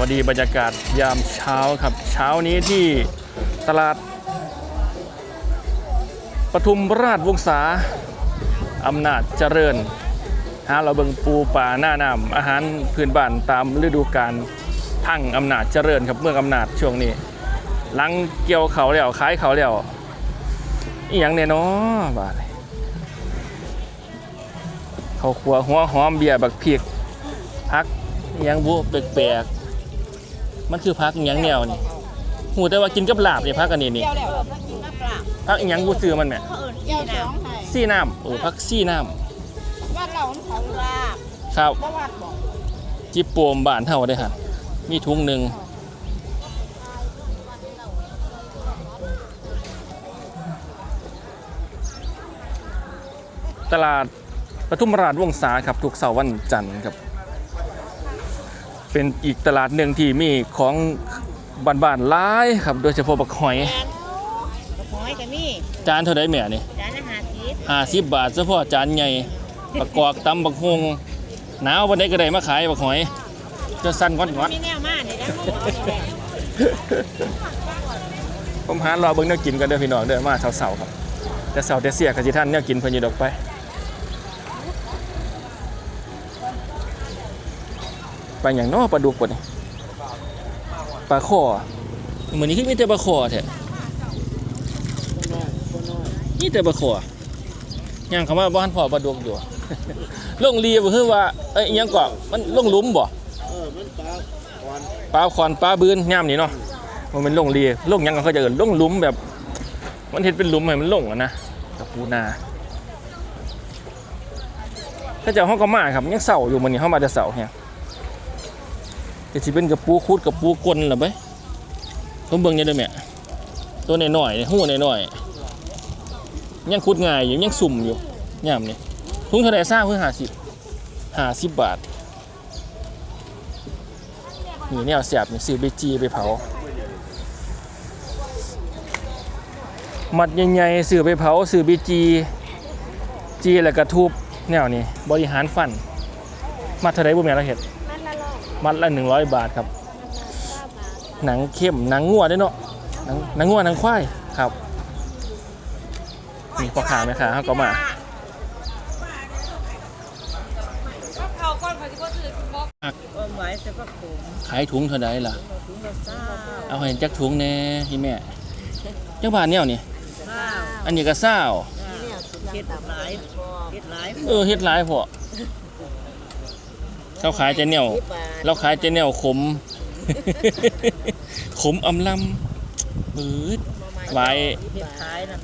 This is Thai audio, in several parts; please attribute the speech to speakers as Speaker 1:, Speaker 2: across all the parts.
Speaker 1: วัสดีบรรยากาศยามเช้าครับ เช้านี้ที่ตลาดปทุมราชวงศาอำนาจเจริญหาเราเบิงปูป่าหน้าน้ำอาหารพื้นบ้านตามฤดูกาลทั้งอำนาจเจริญครับเมืองอำนาจช่วงนี้ หลังเกี่ยวเขาแล้วขายเขาแล้วอีหยังเนี่ยเนาะบาดนี้เขาขัวหัวหอมเบียร์บักเพียกพักยังบุแปลกๆ มันคือพักอิหยังแนวนี่หูแต่ว่ากินกับลาบนี่พักอันนี้นี่
Speaker 2: เกี่ยวแล้วพักกินน้ำปลา
Speaker 1: พักอิหยังบูซื้อมันแหม่
Speaker 2: เขาเอิญเกี่ยวสองไห้
Speaker 1: ซี่น้ำโอ้พักซี่น้
Speaker 2: วัดเราเขาลาบำ
Speaker 1: ครับ
Speaker 2: บ่วัดบอก
Speaker 1: จิปโปมบ้านเท่าได้อครับมีถุงหนึ่งตลาดปทุมราชวงศาครับ ทุกเสาร์วันจันทร์ครับ เป็นอีกตลาดหนึ่งที่มีของบ้านๆหลายครับ โดยเฉพาะบักหอย
Speaker 2: แกนบักหอยก็มี
Speaker 1: จานเท่าไดแม่นี่
Speaker 2: จานอาหารทิพย์
Speaker 1: ห้าสิบบาทเฉพาะจานใหญ่ประกอบตำบักฮงหนาววันใดก็ได้มาขายบักหอยจะสั้นก่อนก่อน
Speaker 2: มีแนวมาเนี่ยนะ
Speaker 1: ผมหารอเบิ่งแนวกินกันเด้อพี่น้องเด้อมาเสาๆครับแต่เสาแต่เสียกับสิท่านแนวกินเพิ่นอยู่ดอกไป ไปอย่างน้อปลาดุกบ่นี่ปลาขอเหมือนนี้คือมีแต่ปลาขอแท้นี่แต่ปลาขอย่างคำว่าบ้านพ่อปลาดุกอยู่ลงเรียบคือว่าเอ้ยยังก่อมันลงลุ่มบ่
Speaker 3: เออมันปลาควัน
Speaker 1: ปลาคอนปลาบืนย่ามนี่เนาะมันเป็นลงเรียลงยังก็เขาจะเอินลงลุ่มแบบ มันเห็นเป็นลุ่มให้มันลงอะนะกับปูนาถ้าจะห้องก็มาครับยังเสาอยู่มันนี่เข้ามาจะเสาเนี่ย จะสิเป็นกับปูคูดกับปูกลเหรือไปผมเบิ่งเนี่ยเด้วยแม่ตัวหน่อยๆหูหน่อยๆยังคุดง่ายอยู่ยังสุ่มอยู่ย่ามนี่ทุ่งท่าไหร่ซ่าเพื่อหาสิบหาสิบบาทนี่เนี่ยเสียบนี่ซื้อไปจีไปเผามัดใหญ่ๆซื้อไปเผาซื้อไปจีจีแล้วก็ทุบแนวนี้บริหารฟันมัดเท่าไรบุญแม่เราเห็ด
Speaker 2: มัน
Speaker 1: มัดละหนึ่งร้อยบาทครับ หนังเข้มหนังงัวด้วยเนาะหนังหนังงัวหนังควายครับนี่พ่อค้าแม่ค้าเขาก็มา
Speaker 2: ต้นไว้เสพขุม
Speaker 1: ขายถุงเท่าไรล่ะ
Speaker 2: ถุงละเศร้า
Speaker 1: เอาให้จักถุงแน่พี่แม่จักบาทเนี่ยนี่
Speaker 2: เศร้า
Speaker 1: อันนี้ก็เศร้า
Speaker 2: เฮ็ดหลายเฮ็ดหลาย
Speaker 1: เออเฮ็ดหลายพอ เราขายแต่แนวเราขายแต่แนวขม ขมอำลำปืดไว้
Speaker 2: เฮ็ดขายนั่น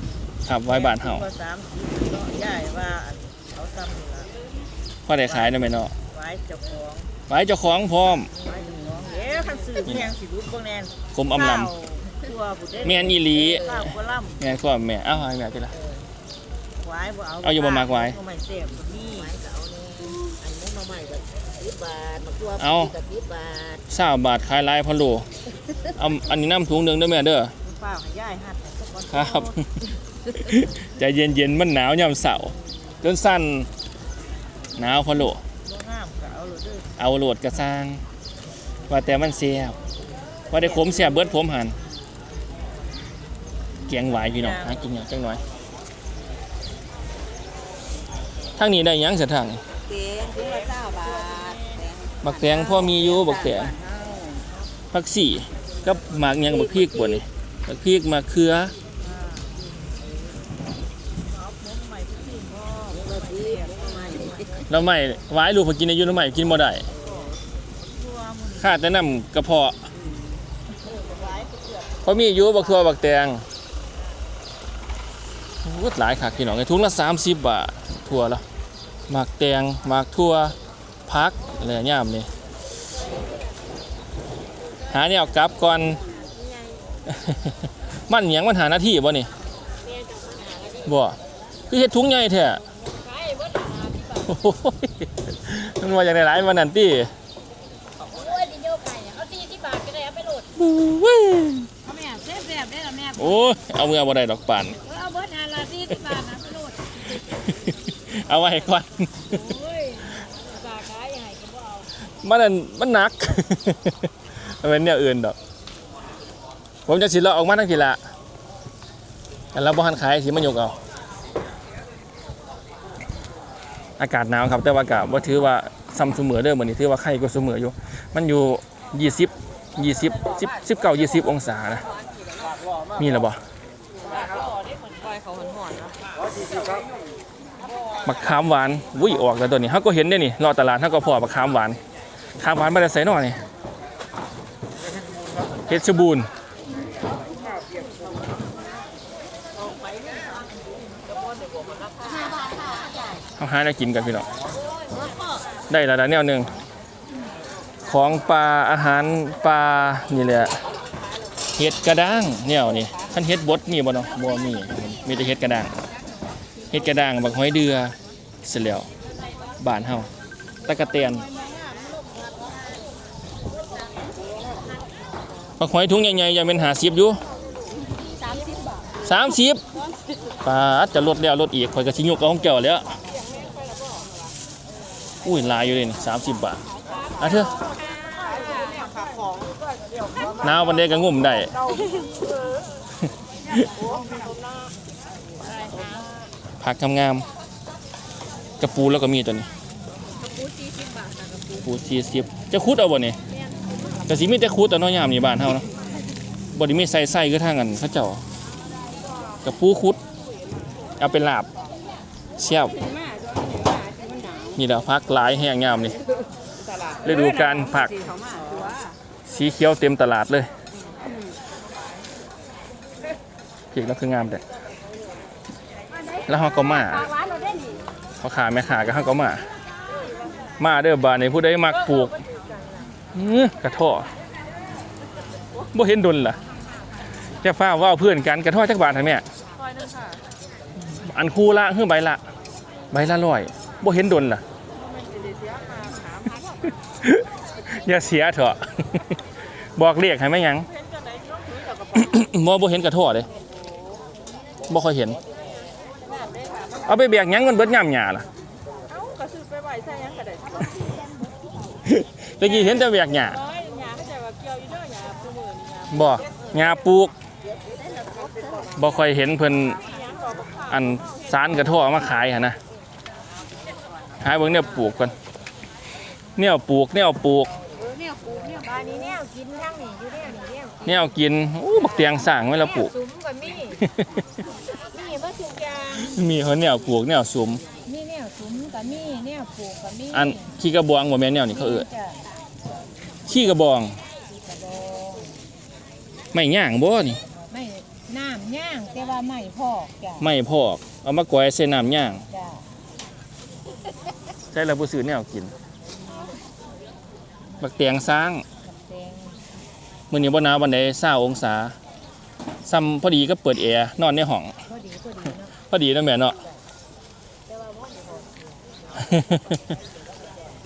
Speaker 1: ครับไว้บ้านเฮา
Speaker 2: ว่าสามสิบเนาะย่ายว่าอันเขาทำนี่ล่ะ
Speaker 1: พอได้ขายได้ไหมเนาะ
Speaker 2: ไว้เจ้าของ
Speaker 1: ไว้เจ้าของพร้อม
Speaker 2: ไว้เจ้าของเอ๊ะคันซื้อแพงสิรุดบ่แน่น
Speaker 1: ขมอำล
Speaker 2: ตัวผู้เด้ำ
Speaker 1: แม่นอีหลี
Speaker 2: ข้าวก็ล่ำ
Speaker 1: แม่นพ่อแม่เอาให้แม่ทีละ
Speaker 2: ไว้บ่เอา
Speaker 1: เอาอยู่บ่มักไว้
Speaker 2: เอาไม่เสียบบ่มีไว้ก็เอาเนี่ยอันนี้มาใหม่ก็ 10บาทบักตัว
Speaker 1: เอา
Speaker 2: ก็10บาท
Speaker 1: สามบาทขายหลายพะโลเอาอันนี้น้ำถุงหนึงเด้อแม่เด้อ
Speaker 2: เปล่าให้ย่ายหัดให้สักวัน
Speaker 1: ครับ ใจเย็นๆ มันหนาวยามเสาร์จนสั่นหนาวพะโล
Speaker 2: บ่งามก็เอาเลยเด้อ
Speaker 1: เอาโหลดกระสร้าง ว่าแต่มันเสียบว่าได้ขมเสียบเบิดผมหันเกียงหวายพี่น้องหากินอย่างจังหน่อยทางนี้ได้หยังเสียทางนี้
Speaker 2: เก๋ถุงละ9บาท
Speaker 1: บักแตงพ่อมีอยู่บักแตงผักสี่กับหมากยังบักพริกบ่นี่บักพริกมาเขือแล้วไม่หวายลูกพอกินอายุแล้วไม่กินบ่ได้ข้าแต่น้ำกระเพาะเพราะมีอยู่บักทัวบักแตงโอ้หลายคักพี่น้องไอ้ถุงละ30บบาททัวละหมากแตงหมากทัว พักอะไรย่ามนี่หาเนี่ยกลับก่อน มันหยังมันหาหน้าที่บ่นี่บ่คือเฮ็ดถุงใหญ่แท้โอ้ยมันว่าอย่างไรหลายมันนั่นติ
Speaker 4: โอ้ยดิโยไก่เนี่ยเอาสี่สิบบาทก็ได้เอาไปโหลด
Speaker 1: เว้ย
Speaker 4: เอาแม่เซฟแบบได้ละแม่
Speaker 1: โอ้ยเอาเมื่อบ่ได้ดอกปาน
Speaker 4: เออเอาเบิร์ดหาละสี่สิบบาทนะไปโหลด
Speaker 1: เอาไว้ก่อน
Speaker 4: โอ้ยบาทขายยังไงก็บ่เอา
Speaker 1: มันมันหนักมันเป็นเนี่ยอื่นดอก ผมจะสิเราออกมาทั้งทีละแต่เราบ่หันขายสิมันยกเอาอากาศหนาวครับ แต่ว่าอากาศว่าถือว่าซ้ำเสมอเด้อเหมือนนี้ถือว่าไข่ก็เสมออยู่ มันอยู่20 20 10 19 20องศานะมีแล้วบ่มะขามหวานวุ้ยออกแล้วตัวนี้เฮาก็เห็นได้นี่รอตลาดเฮาก็พอมะขามหวาน ขามหวานมาได้ใส่หน่อยนี่เพชรบูรณ์เอาหาได้กินกันพี่น้องได้และละแนวหนึ่งของปลาอาหารปลานี่แหละเห็ดกระด้างแนวนี่ท่านเห็ดบดมีบ่เนาะบ่มีมีแต่เห็ดกระด้างเห็ดกระด้างบักหอยเดือเสร็จแล้วบานเฮาตะกะเตียน บักหอยถุงใหญ่ๆยังเป็นหาสิบอยู่สามสิบปลาจะลดแล้วลดอีกข่อยก็สิยกเอาของเจ้าแล้ว อุ้ยลายอยู่เลยสามสิบบาทอะเถอะหนาววันเด็กก็งุ่มได้ผักงามๆกระปูแล้วก็มีตัวนี้ กระปูสี่สิบจะคุดเอาบ่เนี่ย กระสีมีแต่คุดแต่น้อยยามนี่บ้านเฮาเนาะบ่ได้มีใส่ไส้คือทางกันเขาเจ้ากระปูคุด เอาเป็นลาบเชี่ยวนี่แหละพักหลายแห้งงามนี่ฤดูการผัก สีเขียวเต็มตลาดเลยเพียงแล้วคืองามแต่แล้วเขาก็มาเขาขาแม่ขาก็เขาก็มา มาเด้อบานในผู้ใดมักปลูก อื้อกระท่อบ่เห็นดนล่ะจะฟ้าว่าเพื่อนกันกระท่อจักบาททางเนี้ยอันคู่ละคือใบละใบละร้อยบ่เห็นดนล่ะอย่าเสียเถอะบอกเรียกให้ไหมยังบ่บ่เห็นกระท่อเลยบ่ค่อยเห็น เอาไปเบียกหยังมันเบิดย่ำหยาล่ะ
Speaker 5: เอ้าก็ซื้อไปไหวใส่หยังก็ได้
Speaker 1: ตะกี้เห็นแต่เบียกหยา
Speaker 5: น้อยหยาเข้าใจว่าเกี่ยวอยู่เด้อหยาผู้มื้อนี่หยา
Speaker 1: บ่หยาปลูกบ่ค่อยเห็นเพิ่นอันสารกระท่อเอามาขายหั่นนะหาเบิ่งแนวปลูกก่อนแนวปลูกแนวปลูก
Speaker 4: แนวปลูกแนวบ้านนี้แนวกินทั้งนี้อยู่แนวนี้แนว
Speaker 1: แนวกินอู้บักเตียงสร้างไว้แล้วปลูก
Speaker 4: สุมก็มีมีบ่ทุกอย่าง
Speaker 1: มีเขาแนวปลูกแนวสุม
Speaker 4: มีแนวสุมก็มีแนวปลูกก็มี
Speaker 1: อันขี้กระบองบ่แม่นแนวนี้เขาเอิ้น
Speaker 4: จ้ะ
Speaker 1: ขี้กระบอง
Speaker 4: กระบอง
Speaker 1: ไม่ย่างบ่นี่
Speaker 4: ไม่น้ำย่างแต่ว่าไม่พอกจ้ะ
Speaker 1: ไม่พอก เอามากอยใส่น้ำย่าง
Speaker 4: จ้ะ
Speaker 1: ใช่แล้วบ่ซื้อแนวกิน บักเตียงสร้าง
Speaker 4: แตง
Speaker 1: มื้อนี้บ่หนาวปานใด20องศาซ้ำพอดีก็เปิดแอร์นอนในห้อง
Speaker 4: พอดีพอดีเนาะ
Speaker 1: พอดีนะแม่เนาะ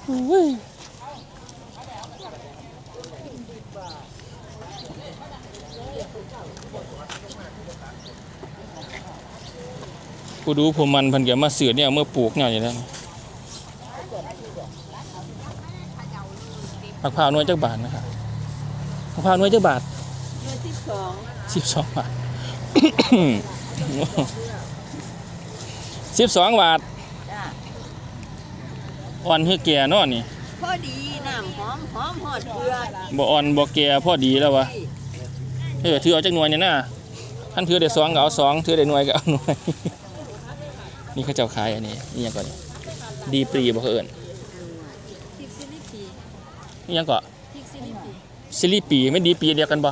Speaker 1: กู ดูผมมันเพันเกี่ยวมาเสือเนี่ยเมื่อปลูกเนี่ยอย่างนั้นมะพร้าวหน้อยจักบาทนะครับมะพร้าวหน้อยจักบาท
Speaker 5: เงินที่สอง
Speaker 1: สิบสองบาทสิบสองบาท
Speaker 5: จ้า
Speaker 1: อ่อนเพื่อแก่เนอนนี่
Speaker 5: พอดีน้ำหอมหอมหอดเกลือ
Speaker 1: บ่อ่อนบ่แก่พอดีแล้ววะเออถือเอาจักหน่วยเนี่ยนะท่านถือได้สองก็เอาสองถือได้หน่วยก็เอาหน่วย นี่เขาเจ้าขายอันนี้นี่ยังก่อนนี่ดีปรีบ่เขาเอิ้น
Speaker 5: พริกซิลิปี
Speaker 1: นี่ยังก่อน
Speaker 5: พริกซิลิปี
Speaker 1: ซิลิปีไม่ดีปีเดียวกันบ่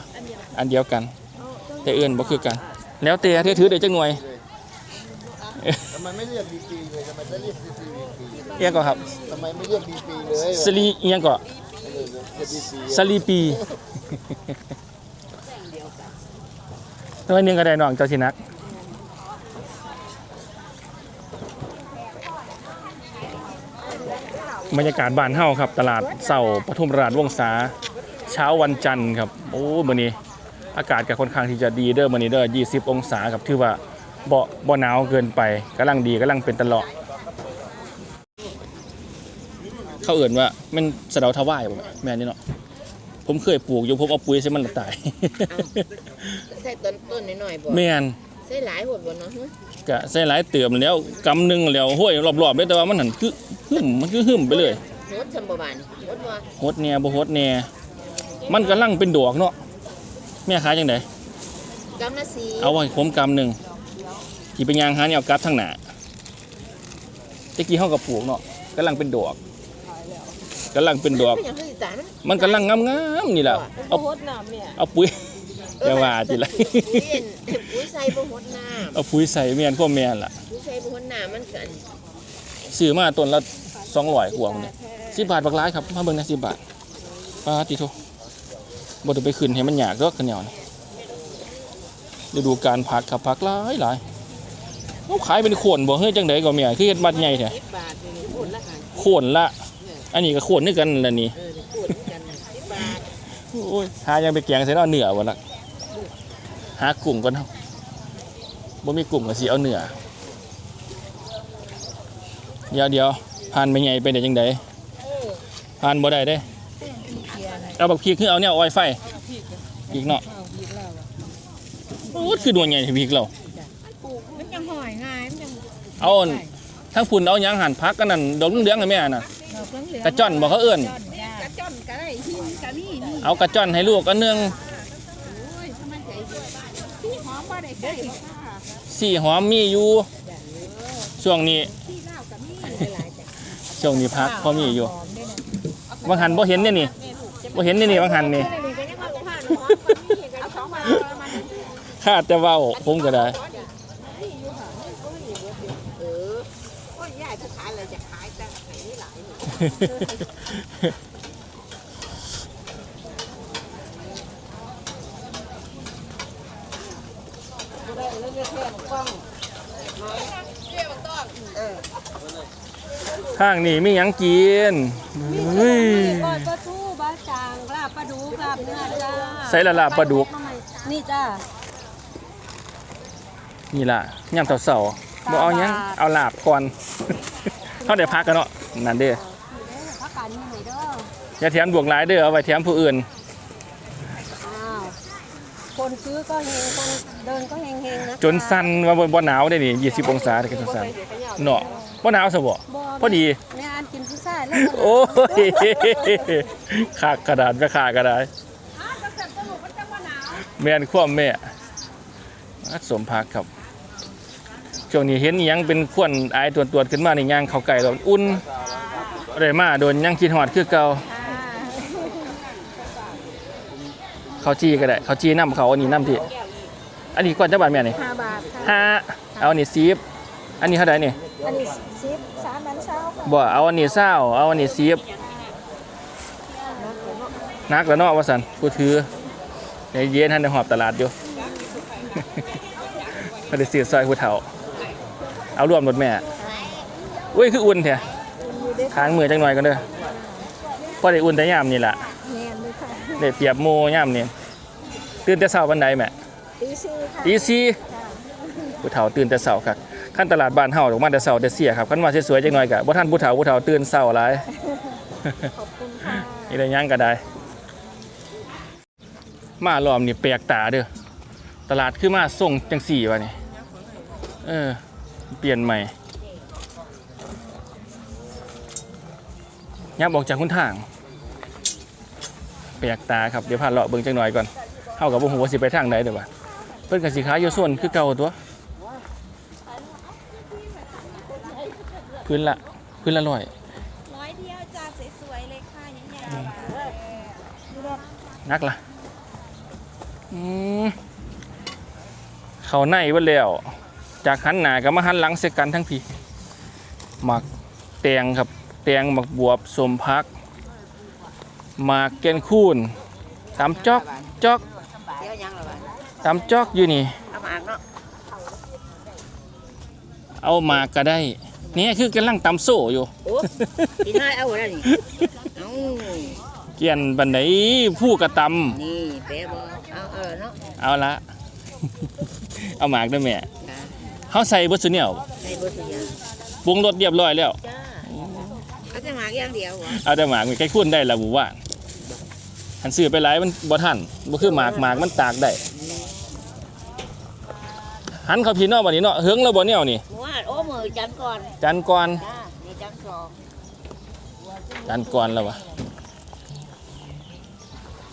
Speaker 1: อันเดียวกัน แต่เอิ้นบ่คือกัน แล้วแต่เธอถือได้จักหน่วย
Speaker 3: ทำไมไม่เรียกดีปีเลยทำไมจะเรียกดีปีปี
Speaker 1: เอียงก่อนครับ
Speaker 3: ทำไมไม่เรียกดีปีเลย
Speaker 1: สลีเอียงก่อน
Speaker 3: เรียกดีปี
Speaker 1: สลีปีตัวหนึงก็ได้น้องเจ้าสินัก บรรยากาศบ้านเฮาครับ ตลาดเสาปทุมราชวงศาเช้าวันจันทร์ครับ โอ้มื้อนี้ อากาศก็ค่อนข้างที่จะดีเด้อมื้อนี้เด้อ20 องศาครับถือว่าบ่บ่หนาวเกินไปกำลังดีกำลังเป็นตลอดเขาเอื่นว่าแมันสะเดาทวายบ่แม่นนี่เนาะผผมเคยปลูกอยู่ผมเอาปุ๋ยใส่มันและตาย
Speaker 2: ใส่ต้นต้นน้อยๆบ่
Speaker 1: แม่น
Speaker 2: ใส่หลายหดบ่เนาะ ฮะ
Speaker 1: ก็ใส่หลายเติมแล้วกำหนึงแล้วห้วยรอบๆเลยแต่ว่ามันหันคือหึ่มมันคือหึ่มไปเลย
Speaker 2: หดจำบ่บานหดบ่
Speaker 1: โหดแหน่บ่โหดแหน่มันกำลังเป็นดอกเนาะแม่ขายจังได
Speaker 2: กำละสี
Speaker 1: เอาไว้ผมกำหนึงที่เป็นยางหาเนี่ยเอากลับทางหน้าตะกี้เฮาก็ปลูกเนาะกำลังเป็นดอกกำลังเป็นดอก
Speaker 2: เป็นหยังคืออีสานมัน
Speaker 1: มันกำลังงามๆนี่แหละเอา
Speaker 5: โคตรน้ำเนี่ย
Speaker 1: เอาปุ๋ย อย่าว่าจิละ
Speaker 2: ปุ๋ยอั่นปุ๋ยใส่บ่หดน้ำ
Speaker 1: เอาปุ๋ยใส่แม่นก็แม่นล่ะ
Speaker 2: ปุ๋ยใส่บ่หดน้ำมันกัน
Speaker 1: ซื้อมาต้นละ200กว่าพุ่นน่ะ10บาทบักหลายครับมาเบิ่งนะ10บาทปาติโทบ่ได้ไปขึ้นให้มันยากดอกกันแนวนี่ฤดูการผักครับผักหลายหลายเอาขายเป็นโคนบ่เฮ้ยจังไดก็แม่คือเฮ็ดมัดใหญ่แท้
Speaker 2: 10บาทนี่พูดละกัน
Speaker 1: โคนละ อันนี้ก็โคนนึกกันนั่นล่ะนี่
Speaker 2: เออนี่พูดกัน10บาท
Speaker 1: โอ้ยหายังไปแกงใส่เอาเนื้อบ่ล่ะ หากุ้งก่อนเฮาบ่มีกุ้งก็สิเอาเนื้อเดี๋ยวเดี๋ยวผ่านไปใหญ่ไปได้จังไดผ่านบ่ได้เด้เอาบักพริกคือเอาเนี่ยเอาไว้ไฟพริกเนาะโอ้ยคือดวงใหญ่ที่พริกเรา
Speaker 4: มันยังหอยง่ายมันยัง
Speaker 1: เอาอันทั้งพุ่นเอาหยังหั่นผักกันนั่นดอกเหลืองๆน่ะแม่น่ะ
Speaker 4: ดอกเหลือง
Speaker 1: กระจ้อนบ่เขาเอิ้น
Speaker 4: จ้อนยาก
Speaker 5: ระจ้อนก็ได้หินก็มีนี่
Speaker 1: เอากระจ้อนให้ลูกอันหนึง
Speaker 5: โอ้ยทำไมใจดีที่หอ มบ่ได้ใส่ค่ะ
Speaker 1: สี่หอมมีอยู่ช่วงนี้
Speaker 5: ที่ลาวก็มี
Speaker 1: ช่วงนี้พักพอมีอยู่
Speaker 4: หอมด้วยนะ
Speaker 1: บางหันบ่เห็นเนี่ยนี่บ่เห็นเนี่ยนี่บางหันนี่
Speaker 4: นี่ก็ยังมาผ่าน
Speaker 5: เอาสองบาทมา
Speaker 1: คาดแต่เว้าผมก็ได้
Speaker 5: เออโอ้ยยายผู้ขายเลยจะขายแต่ไหนนี่หลาย
Speaker 1: ข้างนี่มีหยังกินเฮ้ย
Speaker 5: ก้อยปลาทูบะจางลาบปลาดูลาบเนื้อจ้า
Speaker 1: ใส่ละลาบปลาดุก
Speaker 5: นี่จ้า
Speaker 1: นี่ล่ะยามเช้าๆบ่เอาหยังเอาลาบก่อนเฮาได้พักกันเนาะนั่นเด้อ
Speaker 5: พักกันนี่หน่อยเด้อ
Speaker 1: อย่าแถมบวกหลายเด้อเอาไว้แถมผู้อื่น
Speaker 5: อ้าวคนซื้อก็เฮงคนเดินก็เฮงเฮงนะ
Speaker 1: จนสั่นว่าบ่บ่หนาวได้นี่20องศาได้ก็จนสั่นเนาะ บ่หนาวซะบ่พอดี
Speaker 5: แม่อันกินพิซซ่าแล้วก็
Speaker 1: โอ้ยขากกระดาษไปขากระดาษแม่นความแม่อัดสมพักครับช่วงนี้เห็นอิหยังเป็นควนอายตัวตัวๆขึ้นมาในย่างเขาไก่เราอุ่นอะไรมาโดนย่างคิดหอดคือเก่าเขาจี้ก็ได้เขาจี้น้ำเขาอันนี้น้ำที่อันนี้ก่อนจะบาทแม่นี่
Speaker 5: ห้าบาทค่ะ
Speaker 1: ห้าเอาอันนี้ซีบอันนี้เท่าไหร่นี่
Speaker 5: อันนี้สิบสามอันเช้าค่ะ
Speaker 1: บ่เอาอันนี้เศร้าเอาอันนี้ซีบนักแล้วเนาะว่าสันผู้ถือในเย็นท่านในหอบตลาดอยู่ มาได้ซื้อซอยผู้เฒ่า เอารวมรถแม่อุ้ยคืออุ่นแท้ค้างมือจังหน่อยกันเด้อพอได้อุ่นแต่ยามนี่แหละ
Speaker 5: แม่นเลยค่ะ
Speaker 1: ได้เปรียบโมยามนี่ตื่นแต่เช้าวันใดแม่
Speaker 5: ตีสี่ค่ะ
Speaker 1: ตีสี่ผู้เฒ่าตื่นแต่เช้าครับ ขั้นตลาดบ้านเฮาออกมาแต่เช้าแต่เสียครับขั้นว่าสวยๆจังหน่อยกะบ่ทันผู้เฒ่าผู้เฒ่าตื่นเช้าหลาย
Speaker 5: ขอบคุณค่ะ
Speaker 1: นี่ได้ยังก็ได้ มารอบนี่แปลกตาเด้อตลาดคือมาส่งจังสี่วะนี่เออ เปลี่ยนใหม่ยับออกจากคุณทางแปลกตาครับเดี๋ยวพาเลาะเบิ่งจังหน่อยก่อนเฮากับบ่ฮู้ว่าสิไปทางใดเด้อว่ะเพิ่นก็สิขายอยู่ส่วนคือเก่าตัว พื้นละพื้นละร้อย
Speaker 5: ร้อยเดียวจ้าสวยๆเลยค่ะใหญ่
Speaker 1: นักละอืมเขาในเว่าแล้ว จากหันหน้ากับมาหันหลังเสกันทั้งพี่หมักแตงครับ แตงหมักบวบสมพักหมากแกนคูนตำจอกจอก
Speaker 2: เดี๋ยวยังละบาด
Speaker 1: ตำจอกอยู่นี่
Speaker 2: เอามากเนาะ
Speaker 1: เอาหมากก็ได้ นี่คือกำลังตำโซ่อยู่
Speaker 2: โอ้กินให้เอาแล้วนี่เอา
Speaker 1: เกียนบันไดผู้กระต
Speaker 2: นี่แปะบ่เอาเออเนาะำ
Speaker 1: เอาละ เอาหมากด้วยแม่
Speaker 2: จ้า
Speaker 1: เขาใส่เบดสุเนียว
Speaker 2: ในบ่สิยา
Speaker 1: ปรุงรสเรียบร้อยแล้ว
Speaker 2: จ้าเอาแต่หมากอย่างเดียวเหรอ
Speaker 1: เอาแต่หมากมีใกล้คุ้นได้ละบุว่าหันซื้อไปหลายมันบ่ทันบ่คือหมากหมากมันตากได้ หันเขาพี่เนาะบัดนี้เนาะเฮิงแล้วบ่แนวนี่
Speaker 2: หมูหัดโอ้มือจันก่อน
Speaker 1: จันก่อน
Speaker 2: จ้านี่จันสอง
Speaker 1: จันก่อนแล้ววะ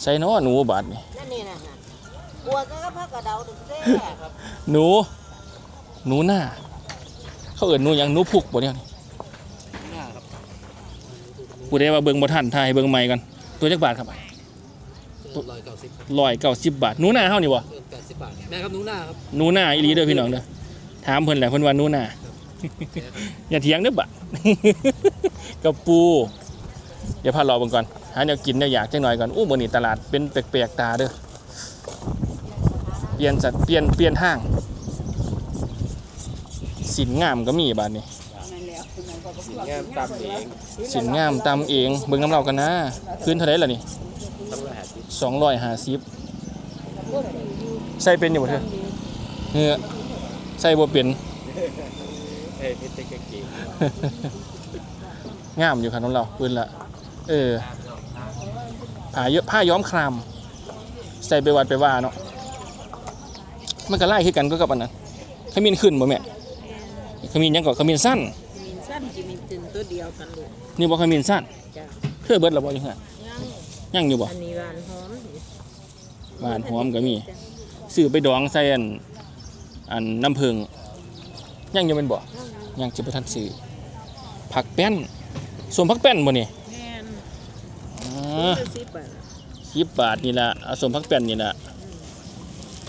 Speaker 1: ใส่เนาะหนูบาดนี่
Speaker 2: นั่นนี่นะฮะบัวก็กระเพาะกระเดาดึงแท้ครับ
Speaker 1: หนูหนูหน้า เขาเอิ้นหนูหยังหนูพุกบ่เนี่ยนี่ผู้ใดว่าเบิ่งบ่ทันทายให้เบิ่งใหม่กันตัวจักบาทครับ
Speaker 6: ร้อยเก้าสิบ
Speaker 1: ร้อยเก้าสิบบาทหนูหน้าเฮานี่บ่
Speaker 6: แปดสิบบาทแม่ครับหนูหน้าครับ
Speaker 1: หนูหน้าอีหลีเด้อพี่น้องเด้อถามเพิ่นแหละเพิ่นว่าหนูหน้าอย่าเถียงเด้อบัดกับปู เดี๋ยวพารอเบิ่งก่อนหาแนวกินแนวอยากจังหน่อยก่อนอู้มื้อนี้ตลาดเป็นแปลกๆตาเด้อเปลี่ยนสัตว์เปลี่ยนเปลี่ยนห้าง สินงามก็มีบาดนี้
Speaker 3: งามตามเอง
Speaker 1: สินงามตำเองเบิ่งน้ำเรากันนะคืนเท่าไหร่ล่ะนี่
Speaker 3: ต้องรหัส
Speaker 1: 250ใส่เป็นอยู่บ่เธอเฮ้อใส่บ่เป็น
Speaker 3: เอ้ยนี่เต็กเก่ง
Speaker 1: งามอยู่ครับน้องเราปืนละเออผ้าเยอะผ้าย้อมครามใส่ไปวัดไปว่าเนาะมันก็ไล่ขึ้นกันก็กับอันนั้นขมิ้นขึ้นบ่แม่ขมิ้นยังก่อขมิ้นสั้น
Speaker 2: มีสั้นจะมีตึงตัวเดียวกันลูก
Speaker 1: นี่บ่ขมิ้นสั้น
Speaker 2: จ้า
Speaker 1: เพื่อเบิดและบ่อยู่ฮะ
Speaker 2: ยัง
Speaker 1: ยังอยู่บ่
Speaker 2: อันนี้หวานหอม
Speaker 1: บานหอมก็มีซื้อไปดองใส่อันอันน้ำผึ้งยังอยู่แม่นบ่ยังจะบ่ทันซื้อผักแป้นส่วนผักแป้นบ่นี่
Speaker 2: แม่น
Speaker 1: อ๋อ
Speaker 2: ตัวสิบบาท
Speaker 1: สิบบาทนี่ละเอาสมพักแป้นนี่ละ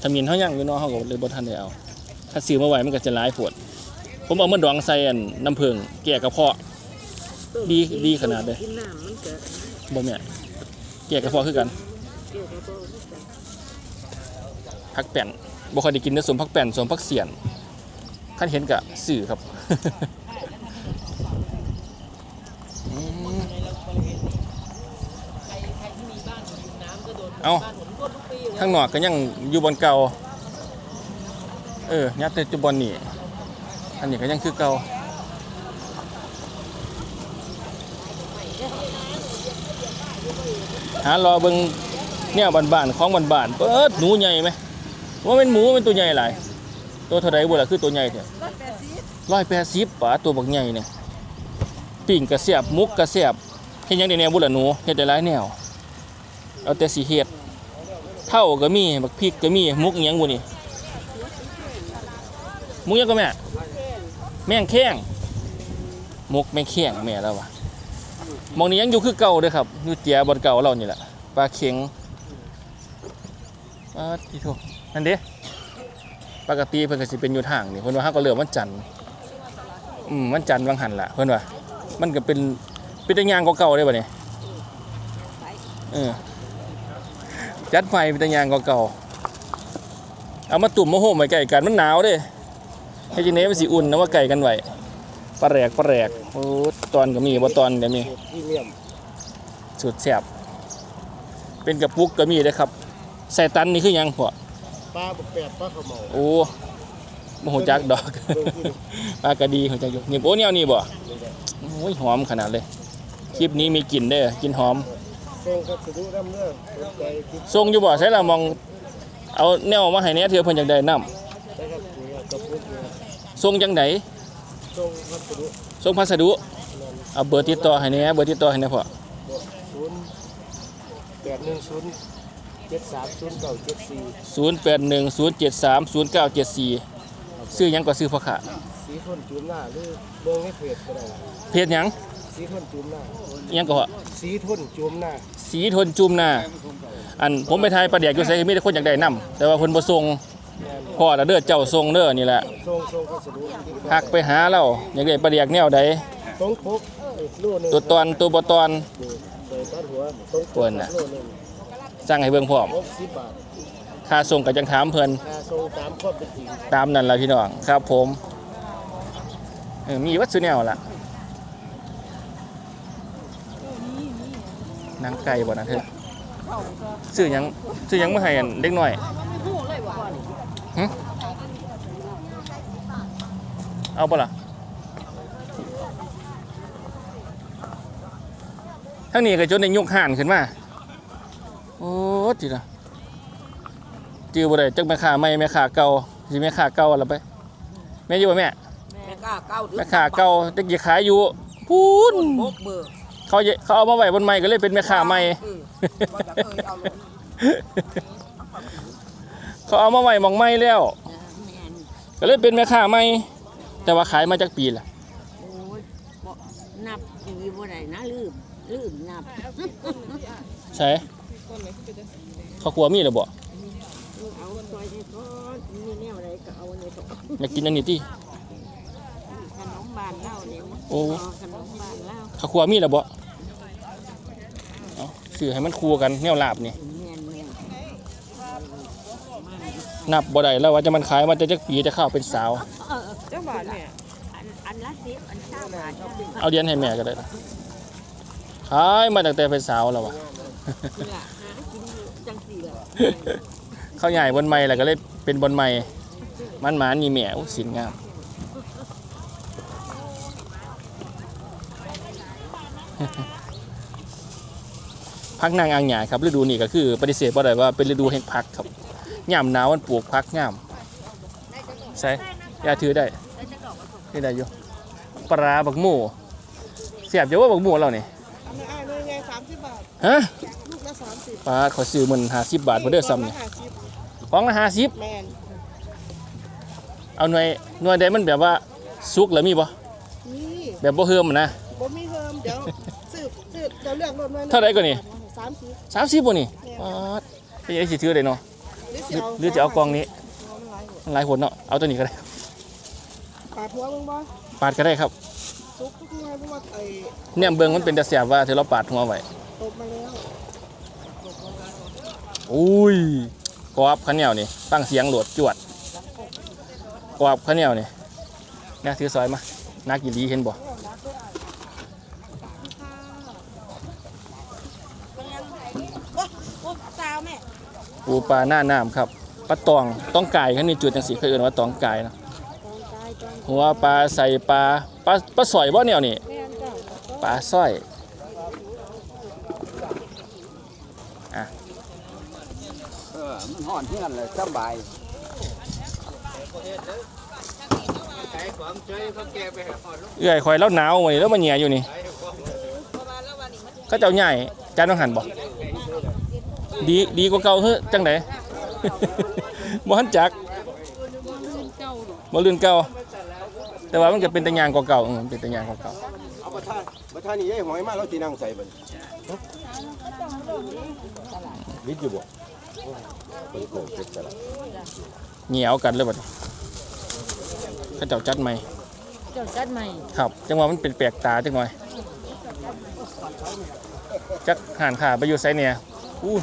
Speaker 1: ทำมินเขายังอยู่เนาะเขาก็เลยบ่ทันได้เอาถ้าซื้อมาไว้มันก็จะหลายปวดผมเอามาดองใส่อันน้ำผึ้งแก้กระเพาะดีดีขนาดเลย
Speaker 2: กินน้ำมันเกิด
Speaker 1: บ่แม่นแก้กระเพาะคือกัน
Speaker 2: เกี่ยวกับโบนี่จ้ะ
Speaker 1: พักแป้นบ่ค่อยได้กินแต่สมพักแป้นสมพักเสียนคันเห็นก็ซื้อครับอืมเอาข้างนอกก็ยังอยู่บนเก่าเออยัดแต่จุบอลนี่อันนี้ก็ยังคือเก่าหารอเบิง เนี่ยบ้านๆของบ้านๆเปิดหนูใหญ่ไหมว่าเป็นหมูเป็นตัวใหญ่หลายตัวเท่าไรบุล่ะคือตัวใหญ่เถอะร้อยแปดสิบป่าตัวบักใหญ่เนี่ยปิ่งกระเสียบมุกกระเสียบเห็นยังในแนวบุล่ะหนูเห็ดได้หลายแนวเอาแต่สีเห็ดเท่าก็มีบักพริกก็มีมุกอิหยังบุนี่มุกยังก็แม่แม่งแข้งมุกแม่งแข้งแม่แล้ววะมองนี้ยังอยู่คือเก่าเด้อครับอยู่เจียบนเก่าเรานี่แหละปลาเข็ง ปลาที่โถนั่นเด้ปกติเพิ่นก็สิเป็นอยู่ทางนี่เพิ่นว่าเฮาก็เลือกวันจันทร์อืมวันจันทร์วังหันล่ะเพิ่นว่ามันก็เป็นเป็นตะยางเก่าๆได้บ่เนี่ยเออจัดไฟเป็นตะยางเก่าๆเอามาตุ่มมาโฮมไว้ใกล้กันมันหนาวเด้ให้จีเนมันสิอุ่นนะว่าไก่กันไหวปลาแหลกปลาแหลกโอ้ตอนก็มีบ่ตอนก็มีสุดแซ่บเป็นกระปุกก็มีเด้ครับ ใส่ตันนี่คือหยังพ่อ
Speaker 3: ปลาบกแปดปลาขาวเหมา
Speaker 1: โอ้บ่ฮู้จักดอกปลากระดีฮู้จักอยู่นี่โอ้แนวนี้บ่โอ้ยหอมขนาดเลย คลิปนี้มีกลิ่นเด้อกลิ่นหอม
Speaker 3: ส่งกับสะดุน้ำเนื้อสนใจคิด
Speaker 1: ส่งอยู่บ่ใส่ละมองเอาแนวมาให้แหน่เถื่อเพิ่นอยากได้น้ำ
Speaker 3: ได้ครับนี่กระปุกเนี่ย
Speaker 1: ส่งจังได
Speaker 3: ส่งครับสะดุ
Speaker 1: ส่งพัสดุเอาเบอร์ติดต่อให้แหน่เบอร์ติดต่อให้แหน่พ่อ
Speaker 3: ศูนย์แปดหนึ่งศูนย์ เจ็ดสามศูนย์เก้าเจ็ดสี่
Speaker 1: 0810730974ซื้อหยังก็ซื้อพ่อค่ะ
Speaker 3: สีคนจูมหน้าหรือเบิ้งให้เพจก็ได้
Speaker 1: เพจหยัง
Speaker 3: สีคนจูมหน้า
Speaker 1: อิหยังก็ว่า
Speaker 3: สีทนจูมหน้า
Speaker 1: สีทนจุ่มหน้าอันผมไปทายประเดียกอยู่ไสมีแต่คนอยากได้นํแต่ว่าเพิ่นบ่ส่ง
Speaker 3: แม่น
Speaker 1: พ่อละเด้อเจ้าส่งเด้อนี่แหละ
Speaker 3: ส่งส่งกับสะดุที่
Speaker 1: ทักไปหาเราอยากได้ประเดียกแนวใด
Speaker 3: ตรงปกลูกหนึ่ง
Speaker 1: ตัวตอนตัวบ่ตอน
Speaker 3: ใส่ตัดหัวตรงป
Speaker 1: เพิ่
Speaker 3: ก
Speaker 1: นน่ะ
Speaker 3: ลูกหนึ่ง
Speaker 1: สั่งให้เบิ่งพร้อม
Speaker 3: หกสิบบาท
Speaker 1: ค่าส่งก็จังถามเพิ่น
Speaker 3: ค่าส่งตามข้อเป็นจริง
Speaker 1: ตามนั้นล่ะพี่น้องครับผมเออมีวัดซุแนวล่ะนางไก่บ่นะเธอซื้อหยังซื้อหยังมาให้อันเด็กน้อยหึเอาปะล่ะทั้งนี้ก็จนได้ยกห่านขึ้นมา ดทีนะจื้อบ่ได้จักแม่ค้าใหม่แม่ค้าเก่าสิแม่ค้าเก่าล่ะไปแม่อยู่บ่แม่
Speaker 5: แม่กล้าเก้าเดือน
Speaker 1: แม่ค้าเก่าจักสิขายอยู่พูน
Speaker 5: บกเบอร์
Speaker 1: เขาเยเขาเอามาไว้บนไม้ก็เลยเป็นแม่ค้าใหม่
Speaker 5: เออว่าจะเคยเอาลง
Speaker 1: เขาเอามาไว้หมองไม้แล้ว
Speaker 2: แม่น
Speaker 1: ก็เลยเป็นแม่ค้าใหม่แต่ว่าขายมาจากปีละ
Speaker 2: โอ้ยบ่นับปีบ่ได้นะลืมลืมนับ
Speaker 1: ใช่เขาครัวมีหรือบ่
Speaker 2: เอาซอยให้ก่อนมีแนวอะไรก็เอาในตัว
Speaker 1: อยากกินอันนี้ติ
Speaker 2: ขนมบานเล่าเนี่ย
Speaker 1: โอ้
Speaker 2: ขนมบานเล่า
Speaker 1: เขาครัวมีหรือบ่เอาซื้อให้มันคู่กันแนวลาบนี่
Speaker 2: แม่นแม่น
Speaker 1: นับบ่ได้แล้วว่าจะมันขายมาจะจักปีจะเข้าเป็นสาว
Speaker 2: เออเจ้าบาทเนี่ยอันอันละสิบอันเก้าบาทจ้ะ
Speaker 1: เอาเดียนให้แม่ก็ได้นะขายมาตั้งแต่เป็นสาวแล้ววะ
Speaker 2: นี่ล่ะหากินจังสี่ล่ะ
Speaker 1: เขาใหญ่บนไม้แล้วก็เลยเป็นบนไม้มันหมานมีแม่อู้สินงามพักนางอ่างหยาครับฤดูนี้ก็คือปฏิเสธบ่ได้ว่าเป็นฤดูแห่งพักครับยามหนาวมันปลูกพักงามใช่ยาถือได้นี่ได้อยู่ปลาบักหมูเสียบเยอะว่าบักหมูเรา
Speaker 5: เนี่ยามสิบบาท
Speaker 1: ฮะ
Speaker 5: ลูกละสามสิบ
Speaker 1: ปลาขอซื้อมันหาสิบบาทมาเด้อซ้ำนี่
Speaker 5: ห้าสิบ
Speaker 1: ของละห้าสิบ
Speaker 5: แมน
Speaker 1: เอาหน่วยหน่วยใดมันแบบว่าสุกแล้วมีบ่
Speaker 5: นี่
Speaker 1: แบบบ่เฮิมอะนะ
Speaker 5: บ่มีเพิ่มเดี๋ยวสืบสืบเดี๋ยวเลือกรถมา
Speaker 1: เท่าไหร่ก่อนนี่
Speaker 5: สามสิบ
Speaker 1: สามสิบบ่นี่อ๋อเป็นยังสิถือได้เนาะ
Speaker 5: หรือ
Speaker 1: หรือหรือจะเอากองนี้
Speaker 5: เอามันหลายหัว
Speaker 1: มันหลายคนเนาะเอาตัวนี้ก็ได้
Speaker 5: ปาดหัวมึงบ่
Speaker 1: ปาดก็ได้ครับ
Speaker 5: ซุกทุกไงเพราะว่าไอ้
Speaker 1: เนี่ยเบิ่งมันเป็นตะเสียบว่าเธอเราปาดหัวไว้
Speaker 5: ตบมาแล้ว
Speaker 1: อุ้ยกรอบข้าวเหนียวนี่ฟังเสียงโหลดจวดกรอบข้าวเหนียวนี่นะถือซอยมานักอีหลีเห็นบ่
Speaker 5: โอ้สาวแม่
Speaker 1: ปูปลาหน้าน้ำครับปลาตองต้องไก่เขานี่จุดจังสีเคยเอ่นว่าตองไก่นะหัวปลาใส่ปลาป ลาปลาสอยบ่แนวนี่
Speaker 5: แม่นจ้ะ
Speaker 1: ปลาสร้อย
Speaker 3: เออมันห่อนเพื่อนเลยสบาย
Speaker 1: เอื้อยคอยแล้วหนาวมื้อนี้แล้วมาเหนียอยู่นี่เขาเจ้าใหญ่จานต้องหันบ่ดีดีกว่าเก่าเฮ้อจังไดบ่หันจักบ่ลื่นเก่า แต่ว่ามันก็เป็นตะยางกว่าเก่าอืมเป็นตะยางกว่าเก่า
Speaker 3: เอาประธานประธานนี่ยายหอยมาเราจีนั่งใส่บัดวิทย์อยู่บ่โอ้โหเจ็บสลับ
Speaker 1: เหนียวกันเลยบัดนี้เขาเจ้าจัดใหม่
Speaker 2: เจ้าจัดใหม่
Speaker 1: ครับจังหวะมันเป็นแปลกตาจังหน่อยจักห่านขาไปอยู่ไซเนี่ยอู้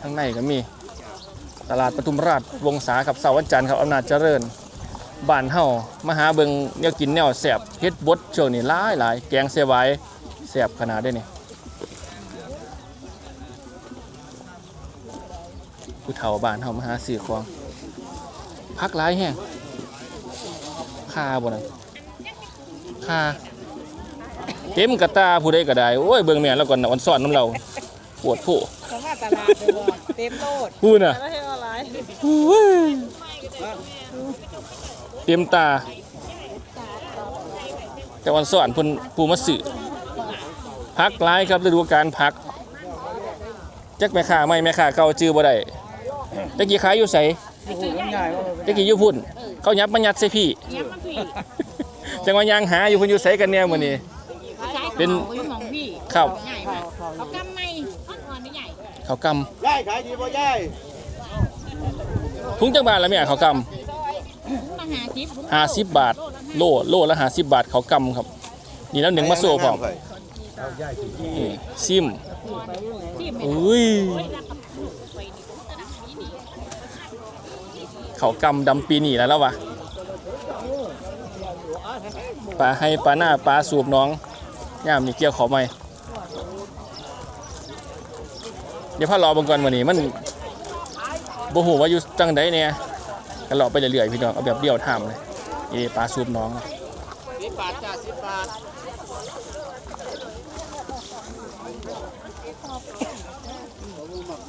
Speaker 1: ทางในก็มี ตลาดปทุมราชวงศาครับเสาร์วันจันทร์ครับอำนาจเจริญ บ้านเฮามาหาเบิงแนวกินแนวแสบเฮ็ดบดช่วงนี้หลายหลายแกงเสวายแสบขนาดได้นี่ผู้เฒ่าบ้านเฮามาหาซื้อของพักหลายแฮงค่าบ่นั่นค่าเต็มกระตาผู้ใดก็ได้โอ้ยเบิ่งแม่นแล้วก่อนนะวันซ้อนน้ำเราปวดผู้
Speaker 5: เพราะว่าตลาดเดี๋ยวบ่เต็มโลด
Speaker 1: พูดน่ะ
Speaker 5: แล้วให้ออนไลน์
Speaker 1: เตรียมตา แต่วันสอนเพิ่นปูมาสื่อพักร้ายครับฤดูกาลพักจักแม่ค้าไม่แม่ค้าเก่าจื้อบ่ได้ตะกี้ขายอยู่ไสตะกี้อยู่พุ่น เขายับมายัดใส่พี่
Speaker 7: ยังมาพี่
Speaker 1: จังว่ายางหาอยู่เพิ่นอยู่ไสกันแน่มื้อนี้เป็น
Speaker 7: อยู่ของพี่
Speaker 1: ครับ
Speaker 7: ใหญ่มากเขากำไม่อ่อนๆนี่ใหญ่
Speaker 1: เขาวก
Speaker 3: ยายขายดีบ่ยายำ
Speaker 1: ถุงจักบาทละแม่เขาวก
Speaker 7: มา หาทิพย์ำ
Speaker 1: 50บาท โลโลละ50บาทเขาวกำครับ นี่แล้วหนึ่งมาโซ่พร้อมนี่ซิม
Speaker 7: ทิพย์
Speaker 1: อุ้ยเขากำดำปีนี่แล้วแล้ววะปลาให้ปลาหน้าปลาสูบน้องย่ามนี่เกี่ยวขอไหมเดี๋ยวพารอเบังก่อนวันนี้มันบ่หูว่าอยู่จังใดเนี่ย ก็เลาะไปเรื่อยๆพี่น้องเอาแบบเดียวทำเลยนี่ปลาสูบน้อง
Speaker 5: สิบบาทจ้ะสิบบาท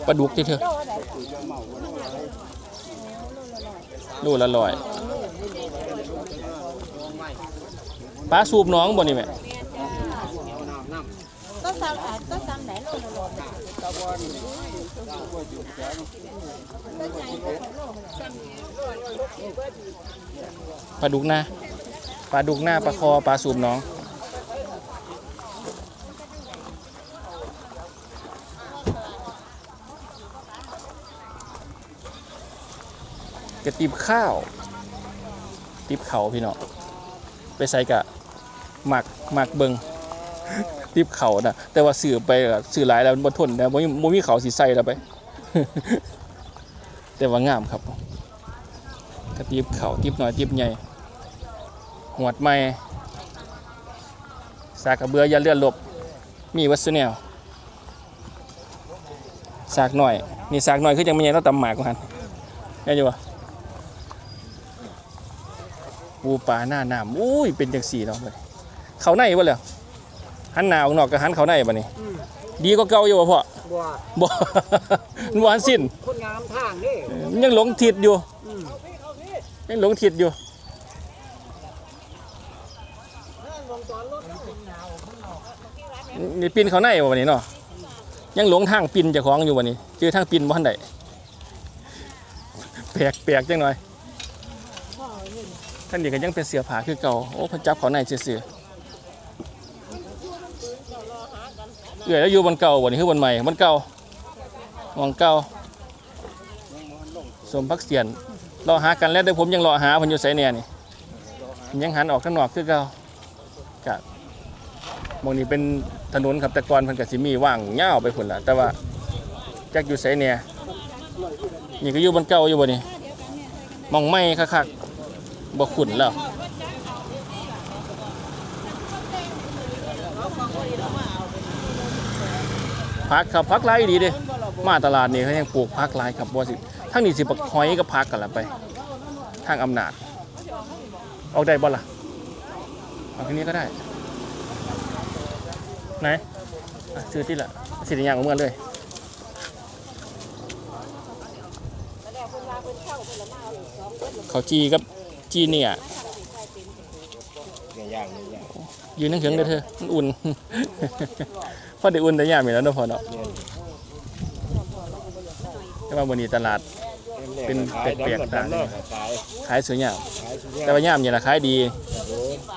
Speaker 1: ปลาดุกที่เธอโลละร้อยปลาสูบน้องบ่นี่แม่
Speaker 5: ก็ซ้ำอ่ก็ซ้ำไหนโลละโล
Speaker 1: ปลาดุกหน้าปลาดุกหน้าปลาคอปลาสูบน้องกระติบข้าว ติบเขาพี่น้องไปใส่กะหมักหมักเบิงติบเขานะแต่ว่าสื่อไปสื่อหลายแล้วมันบ่ทนนะบ่มีบ่มีเขาสิใส่แล้วไป แต่ว่างามครับกระติบเขาติบน้อยติบใหญ่หวดใหม่สากกระเบืออย่าเลื่อนหลบ มีวัสดุแนวสากหน่อยนี่สากหน่อยคือจังมันยังต้องตำหมากกว่าหันได้อยู่วะปูปลาหน้าน้ำอุ้ยเป็นจังสี่เนาะบัดนี้เขาในบ่เลยหันหน้าออกนอกกับหันเขาในบ่นี่ดีก็เก่าอยู่บ่พ่อ
Speaker 3: บัว
Speaker 1: บ่มันบ่หันสิ้น
Speaker 3: คนงามทางนี่
Speaker 1: มันยังหลงทิศอยู่ยังหลงทิศอยู่นี่ปีนเขาในบ่บัดนี้เนาะยังหลงทางปีนเจ้าของอยู่บ่นี่เจอทางปีนบ่ทันได้แปลกแปลกจังหน่อยท่านนี้ก็ยังเป็นเสือผาคือเก่าโอ้พันจับเขาในเสือๆเอื่อยแล้วอยู่บนเก่าวันนี้คือบนใหม่บนเก่ามองเก่า สมพักเสียนรอหากันแล้วเดี๋ยวผมยังรอหาเพันอยู่ไสเนี่ยนี่ยังหันออกข้างนอกคือเก่ากะมองนี้เป็นถนนครับแต่ก่อนเพันกสิมีว่างเงาวไปพุ่นละแต่ว่าจักอยู่ไสเนี่ยนี่ก็อยู่บนเก่าอยู่บ่นี่มองไม่คักๆบ่ขุนแล้วพักครับพักไรดีเด้มาตลาดนี่เขายังปลูกพักไรครับบ่สิ ทั้งนี้สิบักหอยก็พักกันละไป ทางอำนาจ ออกได้บ่ล่ะเอาทีนี้ก็ได้ ไหนซื้อที่ละสิได้ย่างเอาเมื่อเลยเขาจีกับจีเนี่ย
Speaker 3: เนี่ยยืน
Speaker 1: นั่งเถิงเด้อเธอมันอุ่นพอได้อุ่นแต่ยามอยู่แล้วเนาะพอเนาะแต่ว่าวันนี้ตลาด เป็นแปลกๆ
Speaker 3: ตา
Speaker 1: ตา
Speaker 3: เนาะขาย
Speaker 1: ขายสวยงาม
Speaker 3: ขายสุดยอ
Speaker 1: แต่
Speaker 3: ด
Speaker 1: ว่ายามนี่ละขายดี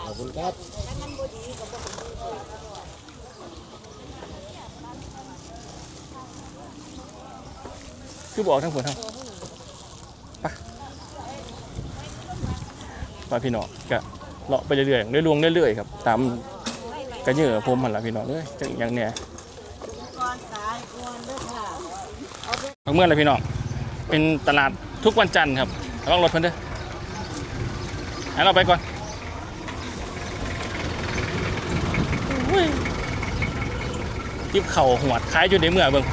Speaker 3: ขอบคุณครับ
Speaker 1: คือบอกทั้งผลทั้งไปไปพี่น้องก็เลาะไปเรื่อยๆเรื่อยๆเรื่อยๆครับตามกระเยื่อผมหันละพี่น้องเอ้ยจังอย่างเนี้ยเอาเมื่อไรพี่น้อง เป็นตลาดทุกวันจันทร์ครับลองรถเพิ่นเด้อให้เราไปก่อนยิบเข่าหวดคล้ายอยู่ในเมื่อเบิ่ง